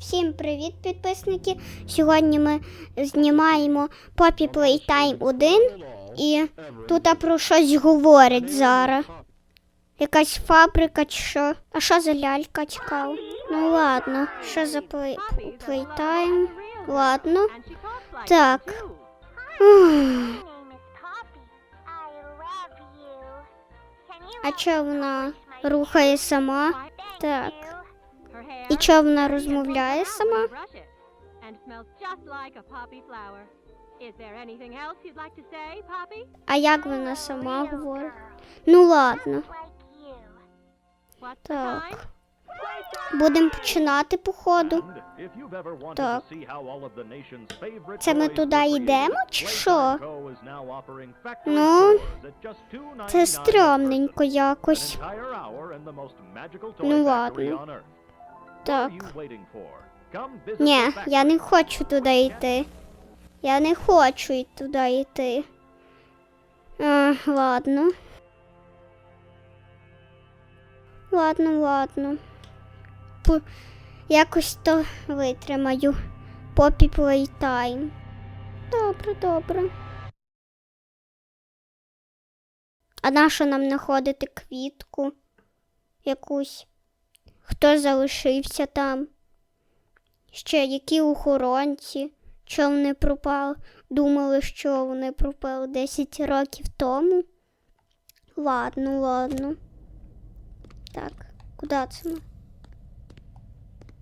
Всім привіт, підписники! Сьогодні ми знімаємо Poppy Playtime 1 і тут про щось говорять зараз. Якась фабрика чи що? А що за лялька цікаво? Ну ладно, що за плей... Playtime? Ладно. Так. А чого вона рухає сама? Так. І чого вона розмовляє сама? А як вона сама говорить? Ну ладно. Так. Будемо починати походу. Так. Це ми туди йдемо, чи що? Ну, Це стрьомненько якось. Ну ладно. Так. Ні, я не хочу туди йти. Я не хочу туди йти. А, ладно. Ладно, ладно. Пу- Якось то витримаю. Попі Playtime. Добре, добре. А нащо нам знаходити квітку? Якусь? Хто залишився там? Ще які охоронці? Чого вони пропали? Думали, що вони пропали 10 років тому. Ладно, ладно. Так, куди це ми?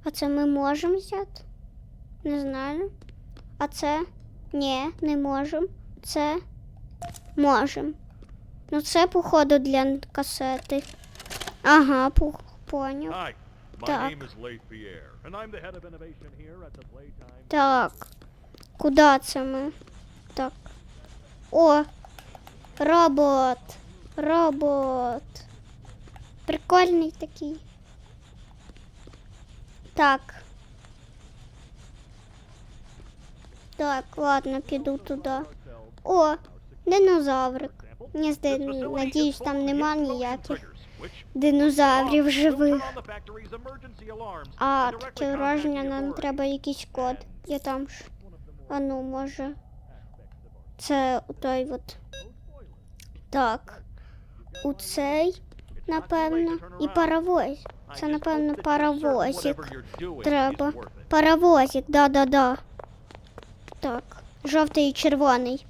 А це ми можемо взяти? Не знаю. А це? Ні, не можемо. Це можемо. Ну це, походу, для касети. Ага, пу- Понял. Так. Так. Куда це ми? Так. О! Робот! Робот! Прикольний такий. Так. Так, ладно, піду туди. О, динозаврик. Не здається, надіюсь, там нема ніяких динозаврів живих. А, таке враження, нам треба якийсь код. Я там ж. А ну, може. Це той от. Так. У цей, напевно, і паровоз. Це, напевно, паровозик. треба. Паровозик, да-да-да. Так. Жовтий і червоний.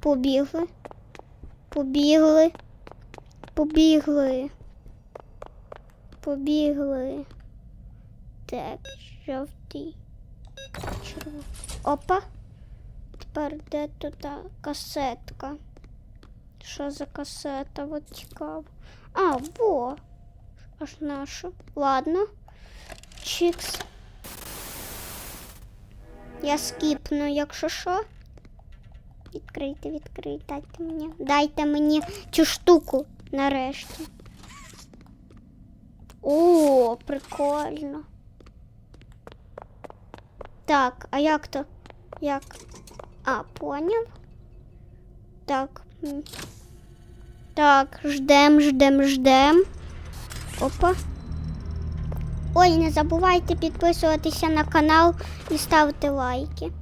Побігли. Побігли. Побігли. Побігли. Так, жовтий. Опа. Тепер де тут касетка? Що за касета? От цікаво. А, во. Аж наша. Ладно. Чікс. Я скіпну, якщо що. Відкрийте, відкрийте, дайте мені. Дайте мені цю штуку нарешті. О, прикольно. Так, а як то? Як? А, поняв? Так. Так, ждем, ждем, ждем. Опа. Ой, не забувайте підписуватися на канал і ставити лайки.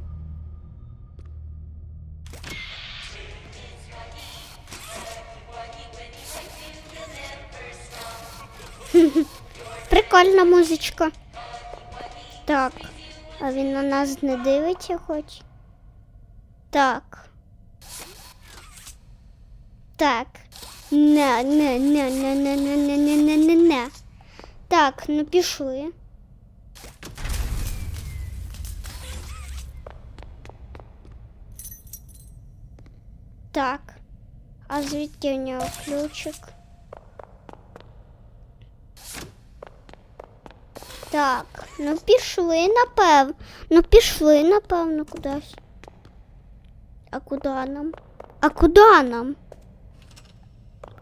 Прикольна музичка. Так. А він на нас не дивиться хоч. Так. Так. Не, не, не, не, не, не, не, не, не, не, не. Так, ну пішли. Так. А звідки у нього ключик? Так, ну пішли, напевно. Ну пішли, напевно, кудись. А куди нам? А куди нам?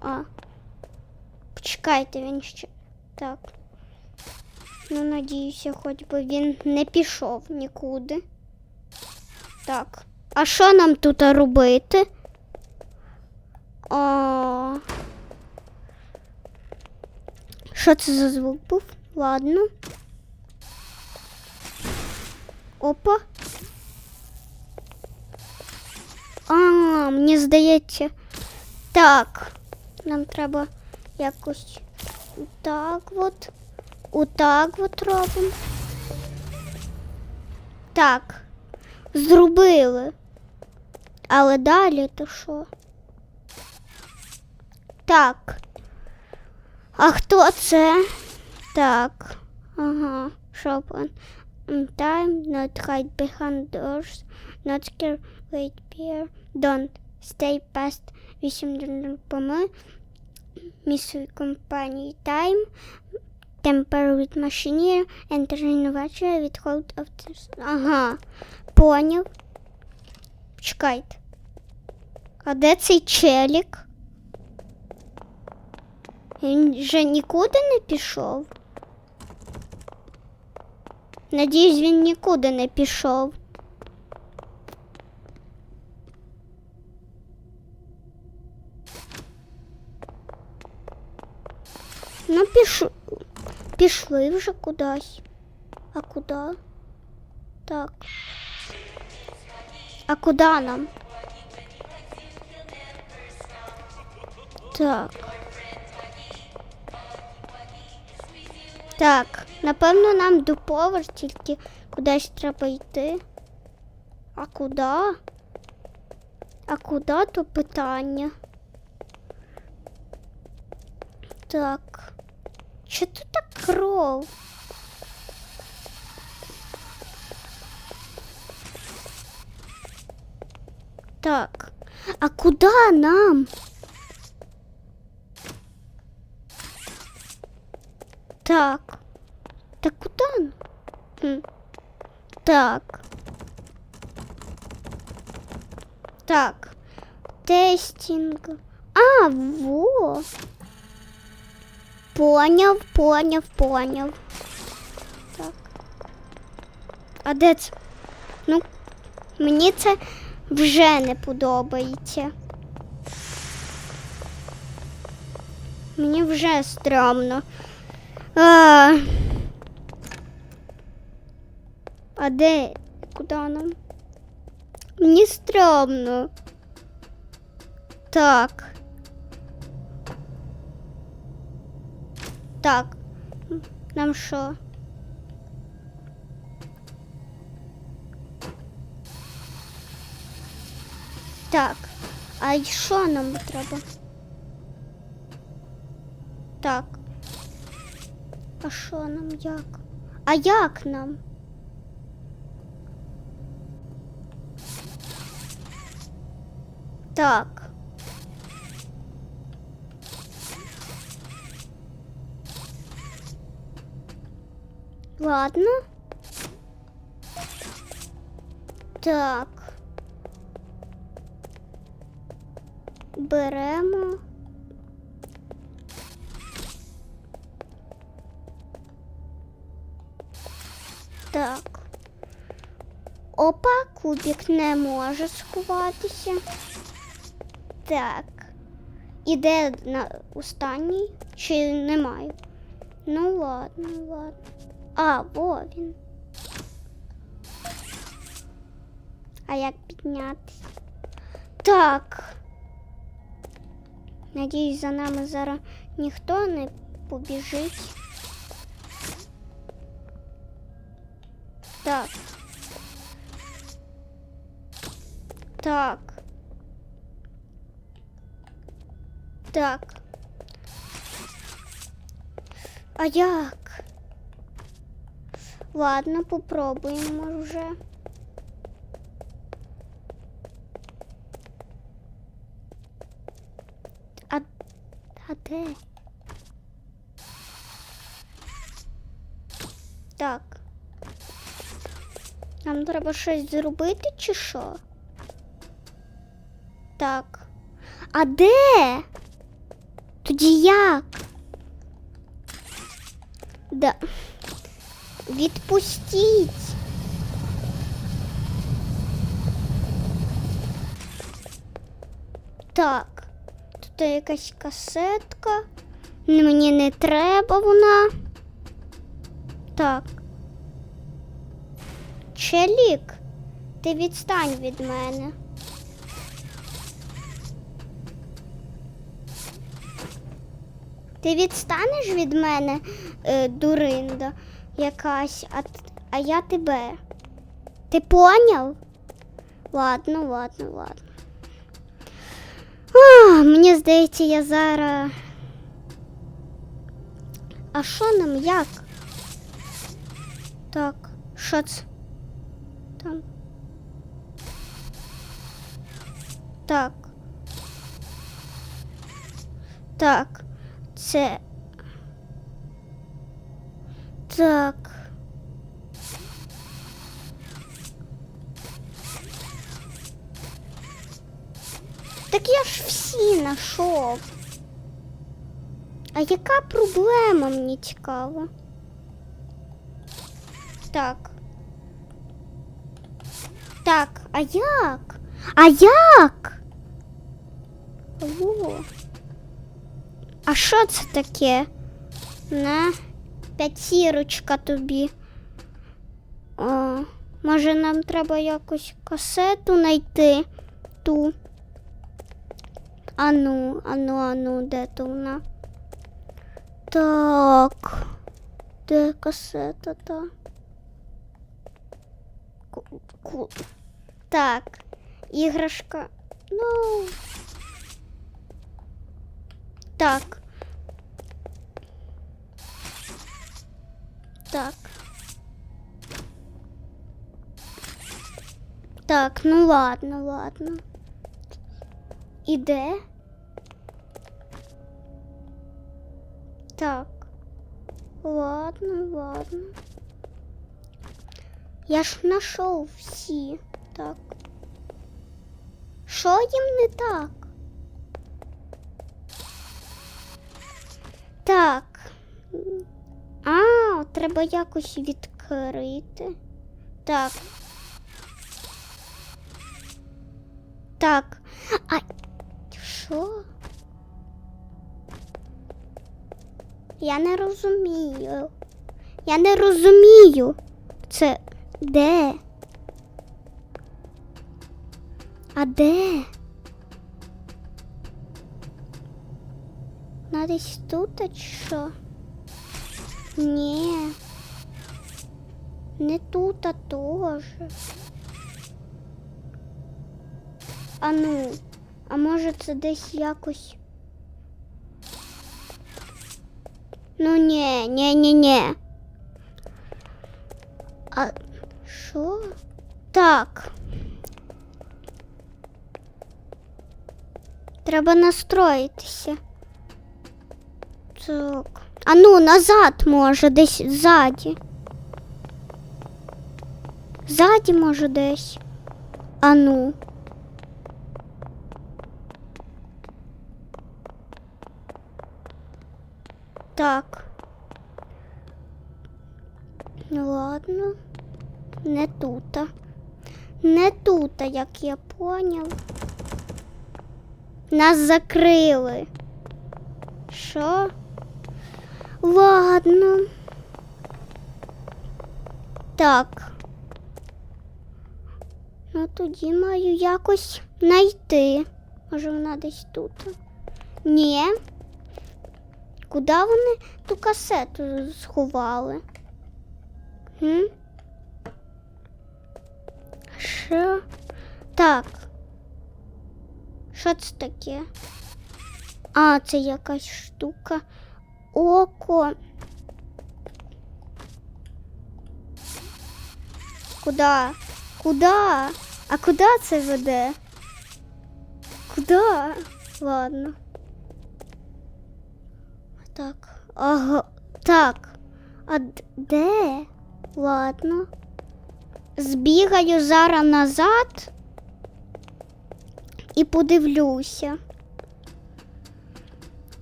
А. Почекайте, він ще. Так. Ну, надіюся, хоч би він не пішов нікуди. Так. А що нам тут робити? О. Що це за звук був? Ладно. Опа. А, мені здається. Так. Нам треба якось так от. Отак от робимо. Так. Зробили. Але далі то що? Так. А хто це? Так. Ага. Шопен. Time, not hide behind doors, not scare, wait here, don't stay past 8 поми. Miss компанії Time, temper with machinery, enter innovation with hold of this. Ага, поняв. Чекайте. А де цей челік? Він же нікуди не пішов. Надіюсь, він нікуди не пішов. Ну, піш... пішли вже кудись. А куди? Так. А куди нам? Так. Так, напевно, нам до поверх, тільки кудись треба йти. А куди? А куди то питання? Так. Чи тут так кров? Так. А куди нам? Так. Так куда? Хм. Так. Так. Тестинг. А, во. Поняв, поняв, поняв. Так. А де це? Ну, мені це вже не подобається. Мені вже стрьомно. А, а де? Куди нам? Мені стрьомно. Так. Так. Нам що? Так. А що нам треба? Так. А що нам як? А як нам? Так. Ладно. Так. Беремо. Так. Опа, кубик не може сховатися. Так. Іде на останній чи немає? Ну ладно, ладно. А, во він. А як піднятися? Так. Надіюсь, за нами зараз ніхто не побіжить. Так. Так. Так. А як? Ладно, попробуємо вже. А, а де? Так. Нам треба щось зробити чи що? Так. А де? Тоді як? Да. Відпустіть. Так. Тут якась касетка. Мені не треба вона. Так. Челік, ти відстань від мене. Ти відстанеш від мене, е, дуринда якась, а, а я тебе. Ти поняв? Ладно, ладно, ладно. А, мені здається, я зараз. А що нам як? Так, що це? Там. Так. Так. Це. Так. Так я ж всі знайшов. А яка проблема мені цікаво? Так. Так, а як? А як? О. А що це таке? На п'ятірочка тобі. О, може нам треба якусь касету знайти ту. Ану, ану, ану, де то вона? Так. Де касета та? Ку- Так. Іграшка. Ну. Так. Так. Так, ну ладно, ладно. І де? Так. Ладно, ладно. Я ж знайшов всі. Так. Що їм не так? Так. А, треба якось відкрити. Так. Так. А що? Я не розумію. Я не розумію. Це де? А де? На десь тут, а що? Ні. Не тут, а теж. А ну, а може це десь якось. Ну ні, ні, ні, ні. А що? Так. Треба настроїтися. Так. А ну, назад може, десь ззаді. Ззаді може десь. А ну. Так. Ну ладно. Не тута. Не тута, як я поняв. Нас закрили. Що? Ладно. Так. Ну тоді маю якось знайти. Може вона десь тут. Ні. Куди вони ту касету сховали? Хм? Що? Так. Що це таке? А, це якась штука. Око. Куда? Куда? А куди це веде? Куда? Ладно. Так. Ага. Так. А де? Ладно. Збігаю зараз назад і подивлюся.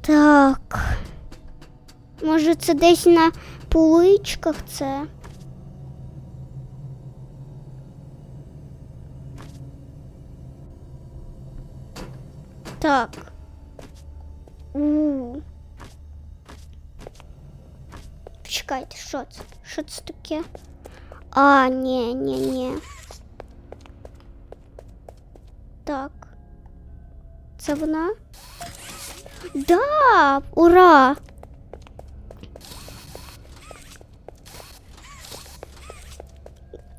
Так. Може, це десь на поличках це? Так. У. Чекайте, що це? Що це таке? А, ні, ні, ні. Так. Це вона? Да, ура!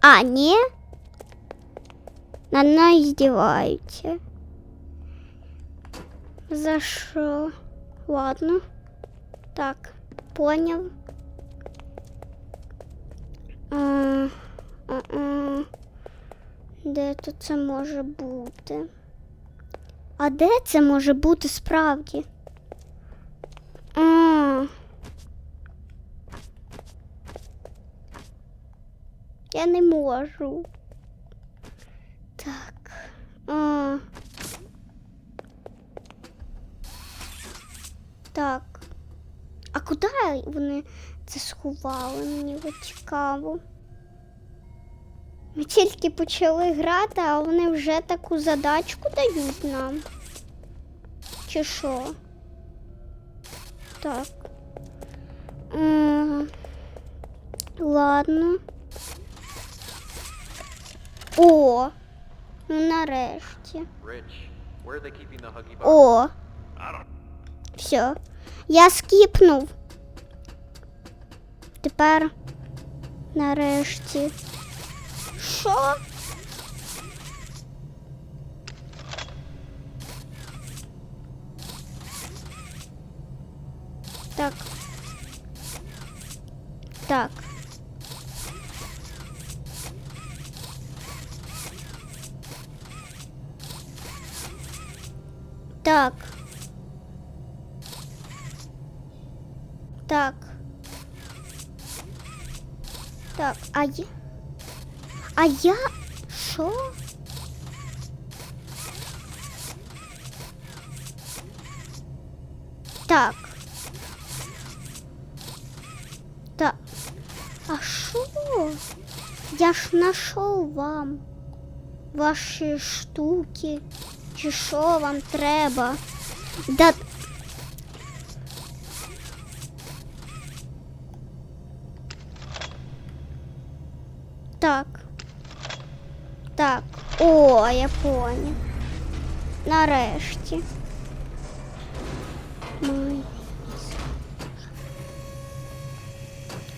А, ні? Над мною здіваються. За що? Ладно. Так, поняв. А, а, а. Де тут це може бути? А де це може бути справді? А. Я не можу. Так. А. Так. А куди вони це сховали? Мені цікаво. Ми тільки почали грати, а вони вже таку задачку дають нам. Чи що? Так. М, Ладно. О! Ну нарешті. О! Все. Я скіпнув. Тепер нарешті. Що? Так. Так. Так. Так. Так, а я. А я. Що? Так. Так. А що? Я ж нашов вам ваші штуки. Чи вам треба? Да. Я понял. Нарешті.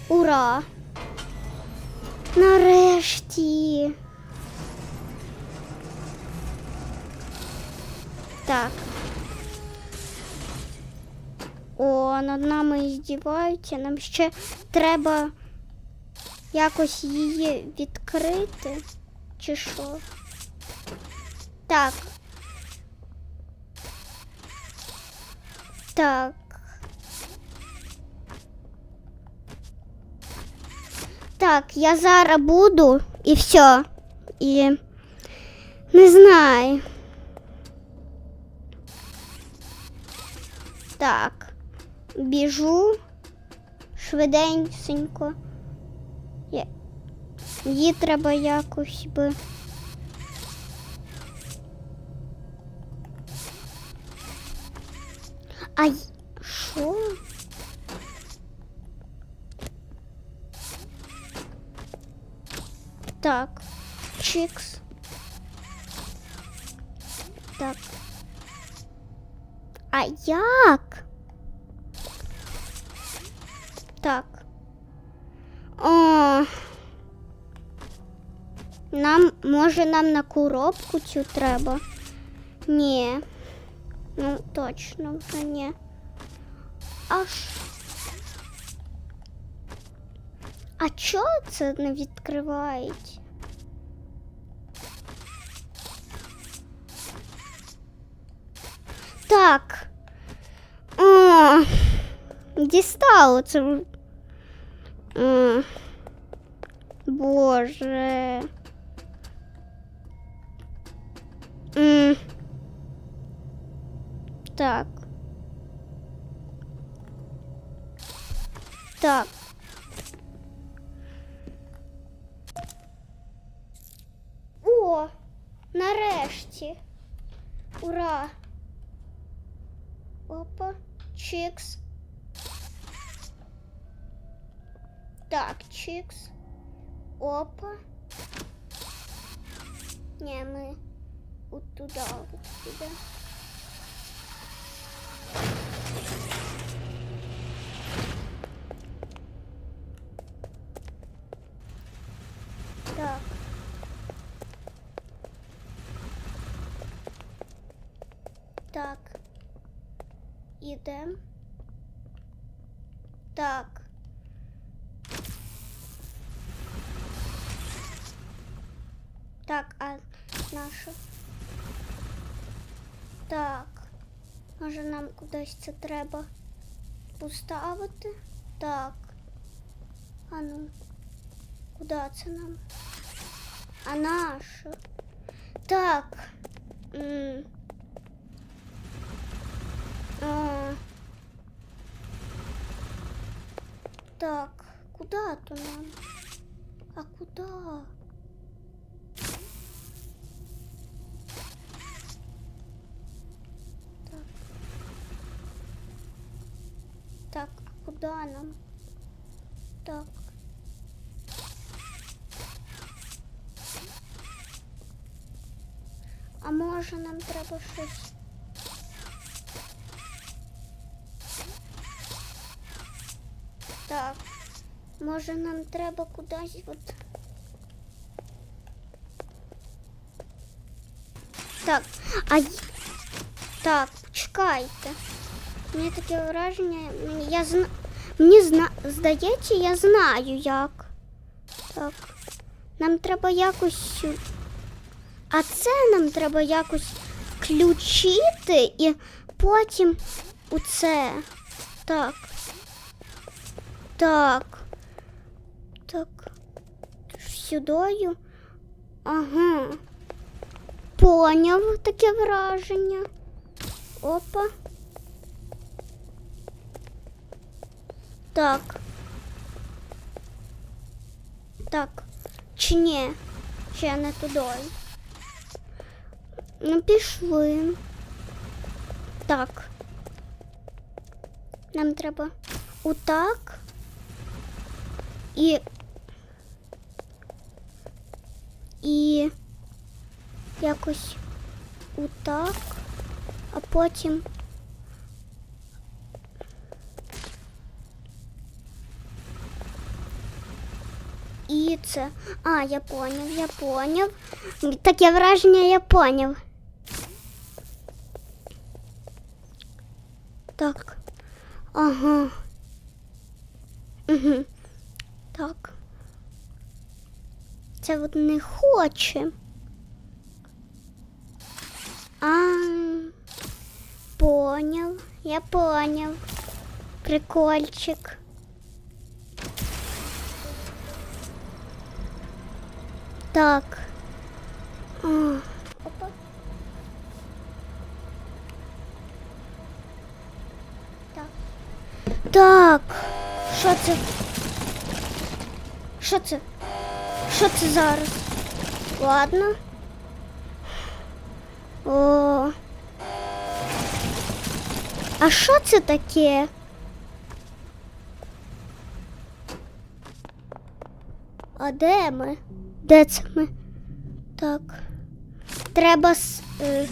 Ура! Нарешті. Так. О, над нами здіваються. Нам ще треба якось її відкрити. Чи що? Так. Так. Так, я зараз буду і все. І не знаю. Так. Біжу швиденько. Її треба якось би. Ай, що? Так, чикс. Так. А як? Так. О. Нам, може, нам на коробку цю треба? Ні. Ну, точно вже ні. Аж. А чого це не відкривається? Так. О, дістало це. М, Боже. М. Так. Так. О, нарешті. Ура. Опа, чикс. Так, чикс. Опа. Ні, ми от туди, от туди. for me. Може нам кудись це треба поставити? Так. А ну. Куди це нам? А наша? Так. М. А. Так, куда то нам? А куда? Куда нам? Так. А може нам треба щось? Так. Може нам треба кудись от. Так, а так, почекайте. Мені таке враження, я зна... мені зна... здається, я знаю як. Так. Нам треба якось. А це нам треба якось включити і потім у це. Так. Так. Так. Сюдою. Ага. Поняв таке враження. Опа. Так. Так. Чи ні? Ще не тудою. Ну, пішли. Так. Нам треба отак. І. І якось отак, а потім. І це. А, я поняв, я поняв. Таке враження я поняв. Так. Ага. Угу. Так. Це от не хоче. А, поняв, я поняв. Прикольчик. Так. Опа. Так. Так. Що це? Що це? Що це зараз? Ладно. О. А що це таке? А де ми? Де це ми? Так. Треба с- е,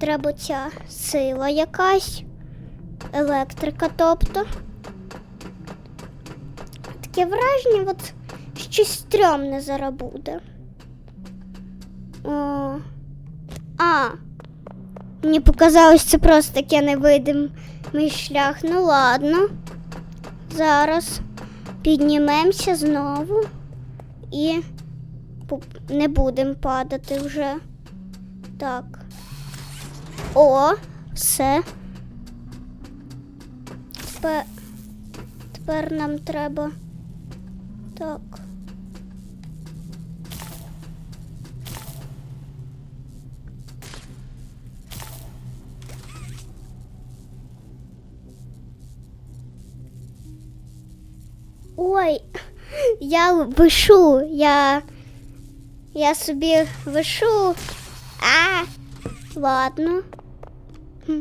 треба ця сила якась. Електрика, тобто. Таке враження, от щось стрьомне зараз буде. О. А. Мені показалось, це просто таке невидимий шлях. Ну ладно. Зараз піднімемося знову і не будемо падати вже. Так. О, все. Тепер, тепер нам треба. Так. Ой, я вишу, я я собі вишу. А, ладно. Хм.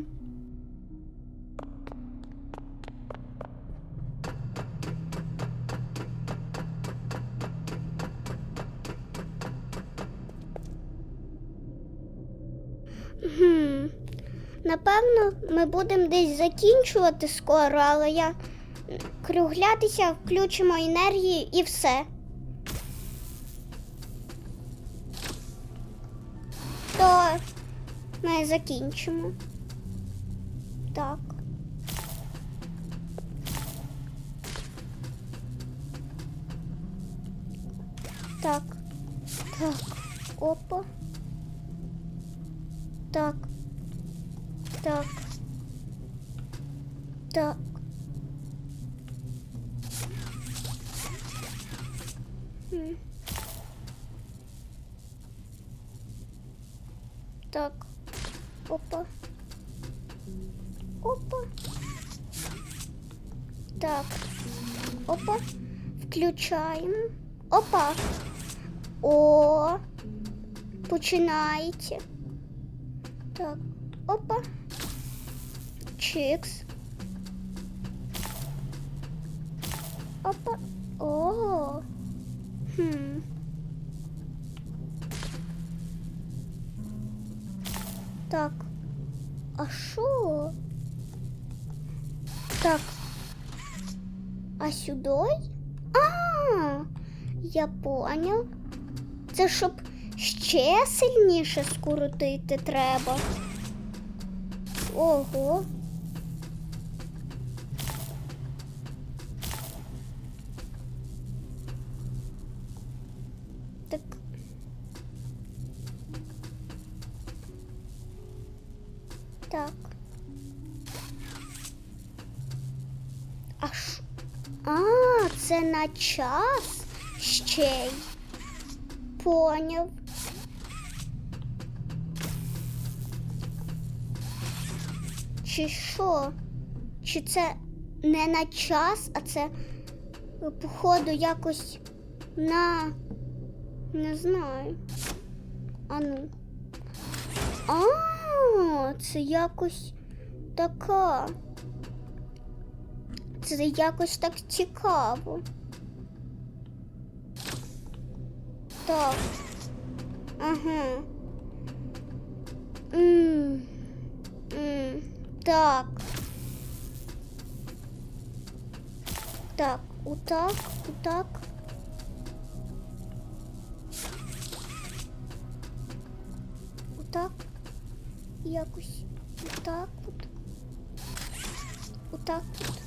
Напевно, ми будемо десь закінчувати скоро, але я круглятися, включимо енергію і все. То ми закінчимо. Так. Так. Так. Опа. Починається. Так. Опа. Чикс. Опа. О. Хм. Так. А що? Так. А сюди? А, я поняв. Це щоб ще сильніше скоротити треба. Ого. Так. Так. А це на час ще й. Поняв. Чи що? Чи це не на час, а це походу якось на. Не знаю. А ну. А, це якось така. Це якось так цікаво. Так. Ага. М. М. Так. Так, отак, отак. Отак. Якось отак от. Отак от.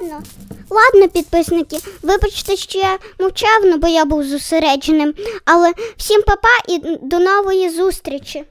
Ладно, ладно, підписники. Вибачте, що я мовчав, ну, бо я був зосередженим. Але всім папа і до нової зустрічі.